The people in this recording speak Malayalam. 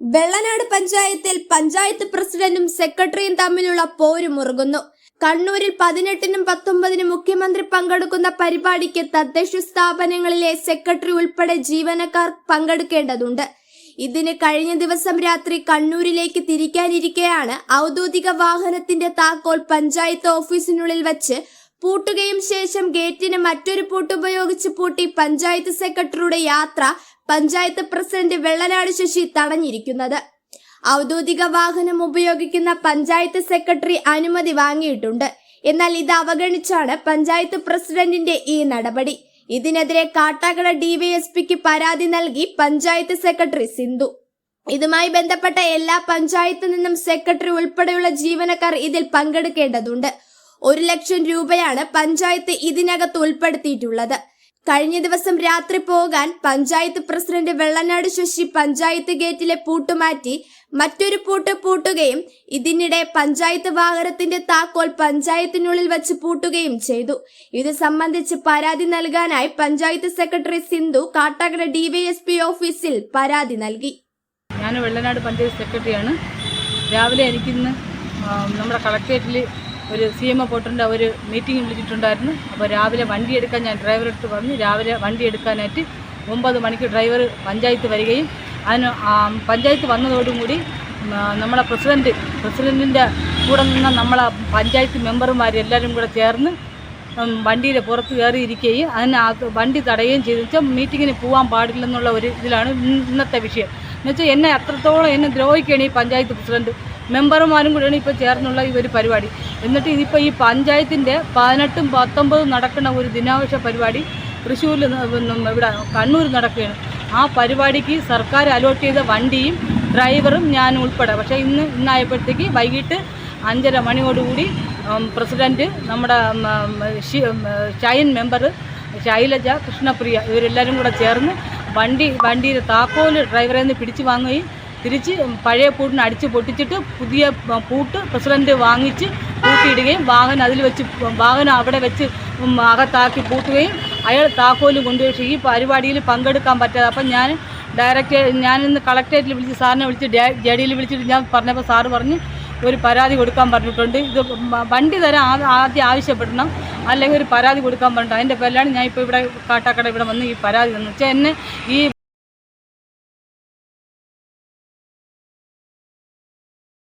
വെള്ളനാട് പഞ്ചായത്തിൽ പഞ്ചായത്ത് പ്രസിഡന്റും സെക്രട്ടറിയും തമ്മിലുള്ള പോര് മുറുകുന്നു. കണ്ണൂരിൽ പതിനെട്ടിനും പത്തൊമ്പതിനും മുഖ്യമന്ത്രി പങ്കെടുക്കുന്ന പരിപാടിക്ക് തദ്ദേശ സ്ഥാപനങ്ങളിലെ സെക്രട്ടറി ഉൾപ്പെടെ ജീവനക്കാർ പങ്കെടുക്കേണ്ടതുണ്ട്. ഇതിന് കഴിഞ്ഞ ദിവസം രാത്രി കണ്ണൂരിലേക്ക് തിരിക്കാനിരിക്കെയാണ് ഔദ്യോഗിക വാഹനത്തിന്റെ താക്കോൽ പഞ്ചായത്ത് ഓഫീസിനുള്ളിൽ വച്ച് പൂട്ടുകയും ശേഷം ഗേറ്റിന് മറ്റൊരു പൂട്ട് ഉപയോഗിച്ച് പൂട്ടി പഞ്ചായത്ത് സെക്രട്ടറിയുടെ യാത്ര പഞ്ചായത്ത് പ്രസിഡന്റ് വെള്ളനാട് ശശി തടഞ്ഞിരിക്കുന്നത്. ഔദ്യോഗിക വാഹനം ഉപയോഗിക്കുന്ന പഞ്ചായത്ത് സെക്രട്ടറി അനുമതി വാങ്ങിയിട്ടുണ്ട്. എന്നാൽ ഇത് അവഗണിച്ചാണ് പഞ്ചായത്ത് പ്രസിഡന്റിന്റെ ഈ നടപടി. ഇതിനെതിരെ കാട്ടാക്കട ഡിവൈഎസ്പിക്ക് പരാതി നൽകി പഞ്ചായത്ത് സെക്രട്ടറി സിന്ധു. ഇതുമായി ബന്ധപ്പെട്ട എല്ലാ പഞ്ചായത്തു നിന്നും സെക്രട്ടറി ഉൾപ്പെടെയുള്ള ജീവനക്കാർ ഇതിൽ പങ്കെടുക്കേണ്ടതുണ്ട്. ഒരു ലക്ഷം രൂപയാണ് പഞ്ചായത്ത് ഇതിനകത്ത് ഉൾപ്പെടുത്തിയിട്ടുള്ളത്. കഴിഞ്ഞ ദിവസം രാത്രി പോകാൻ പഞ്ചായത്ത് പ്രസിഡന്റ് വെള്ളനാട് ശശി പഞ്ചായത്ത് ഗേറ്റിലെ പൂട്ടുമാറ്റി മറ്റൊരു പൂട്ട് പൂട്ടുകയും ഇതിനിടെ പഞ്ചായത്ത് വാഹനത്തിന്റെ താക്കോൽ പഞ്ചായത്തിനുള്ളിൽ വെച്ച് പൂട്ടുകയും ചെയ്തു. ഇത് സംബന്ധിച്ച് പരാതി നൽകാനായി പഞ്ചായത്ത് സെക്രട്ടറി സിന്ധു കാട്ടാക്കട ഡിവൈഎസ്പി ഓഫീസിൽ പരാതി നൽകി. ഞാൻ വെള്ളനാട് പഞ്ചായത്ത് സെക്രട്ടറിയാണ്. രാവിലെ എനിക്കിന്ന് നമ്മുടെ കളക്ട്രേറ്റിൽ ഒരു സി എം എ പോട്ടറിന്റെ ഒരു മീറ്റിംഗ് വിളിച്ചിട്ടുണ്ടായിരുന്നു. അപ്പോൾ രാവിലെ വണ്ടി എടുക്കാൻ ഞാൻ ഡ്രൈവറെടുത്ത് പറഞ്ഞു. രാവിലെ വണ്ടി എടുക്കാനായിട്ട് ഒമ്പത് മണിക്ക് ഡ്രൈവർ പഞ്ചായത്ത് വരികയും അതിന് പഞ്ചായത്ത് വന്നതോടുകൂടി നമ്മളെ പ്രസിഡന്റ് പ്രസിഡന്റിന്റെ കൂടെ നിന്ന നമ്മളെ പഞ്ചായത്ത് മെമ്പർമാർ എല്ലാവരും കൂടെ ചേർന്ന് വണ്ടിയിൽ പുറത്ത് കയറിയിരിക്കുകയും അതിനകത്ത് വണ്ടി തടയുകയും ചെയ്തു. വെച്ചാൽ മീറ്റിങ്ങിന് പോകാൻ പാടില്ലെന്നുള്ള ഒരു ഇതിലാണ് ഇന്നത്തെ വിഷയം. എന്നുവെച്ചാൽ എന്നെ അത്രത്തോളം എന്നെ ദ്രോഹിക്കുകയാണ് ഈ പഞ്ചായത്ത് പ്രസിഡന്റ് മെമ്പർമാരും കൂടിയാണ് ഇപ്പോൾ ചേർന്നുള്ള ഈ ഒരു പരിപാടി. എന്നിട്ട് ഇതിപ്പോൾ ഈ പഞ്ചായത്തിന്റെ പതിനെട്ടും പത്തൊമ്പതും നടക്കുന്ന ഒരു ദിനാവശ്യ പരിപാടി തൃശ്ശൂരിൽ ഇവിടെ കണ്ണൂർ നടക്കുകയാണ്. ആ പരിപാടിക്ക് സർക്കാർ അലോട്ട് ചെയ്ത വണ്ടിയും ഡ്രൈവറും ഞാൻ ഉൾപ്പെടെ. പക്ഷേ ഇന്ന് ഇന്നായപ്പോഴത്തേക്ക് വൈകിട്ട് അഞ്ചര മണിയോടുകൂടി പ്രസിഡന്റ് നമ്മുടെ ഷൈൻ മെമ്പർ ശൈലജ കൃഷ്ണപ്രിയ ഇവരെല്ലാവരും കൂടെ ചേർന്ന് വണ്ടി വണ്ടിയുടെ താക്കോൽ ഡ്രൈവറെ നിന്ന് പിടിച്ചു വാങ്ങുകയും തിരിച്ച് പഴയ പൂട്ടിന് അടിച്ച് പൊട്ടിച്ചിട്ട് പുതിയ പൂട്ട് പ്രസിഡന്റ് വാങ്ങിച്ച് പൂട്ടിയിടുകയും വാഹനം അതിൽ വെച്ച് വാഹനം അവിടെ വെച്ച് അകത്താക്കി പൂട്ടുകയും അയാൾ താക്കോലും കൊണ്ടുപോയി. ഈ പരിപാടിയിൽ പങ്കെടുക്കാൻ പറ്റാതെ അപ്പം ഞാൻ ഡയറക്റ്റ് ഞാനിന്ന് കളക്ടറേറ്റിൽ വിളിച്ച് സാറിനെ വിളിച്ച് ജെ ഡിയിൽ വിളിച്ചിട്ട് ഞാൻ പറഞ്ഞപ്പോൾ സാറ് പറഞ്ഞ് ഒരു പരാതി കൊടുക്കാൻ പറഞ്ഞിട്ടുണ്ട്. ഇത് വണ്ടി തരാൻ ആദ്യം ആവശ്യപ്പെടണം. അല്ലെങ്കിൽ ഒരു പരാതി കൊടുക്കാൻ പറഞ്ഞിട്ടുണ്ട്. അതിന്റെ പേരിലാണ് ഞാൻ ഇപ്പോൾ ഇവിടെ കാട്ടാക്കട ഇവിടെ വന്ന് ഈ പരാതി തന്നു വെച്ചാൽ എന്നെ ഈ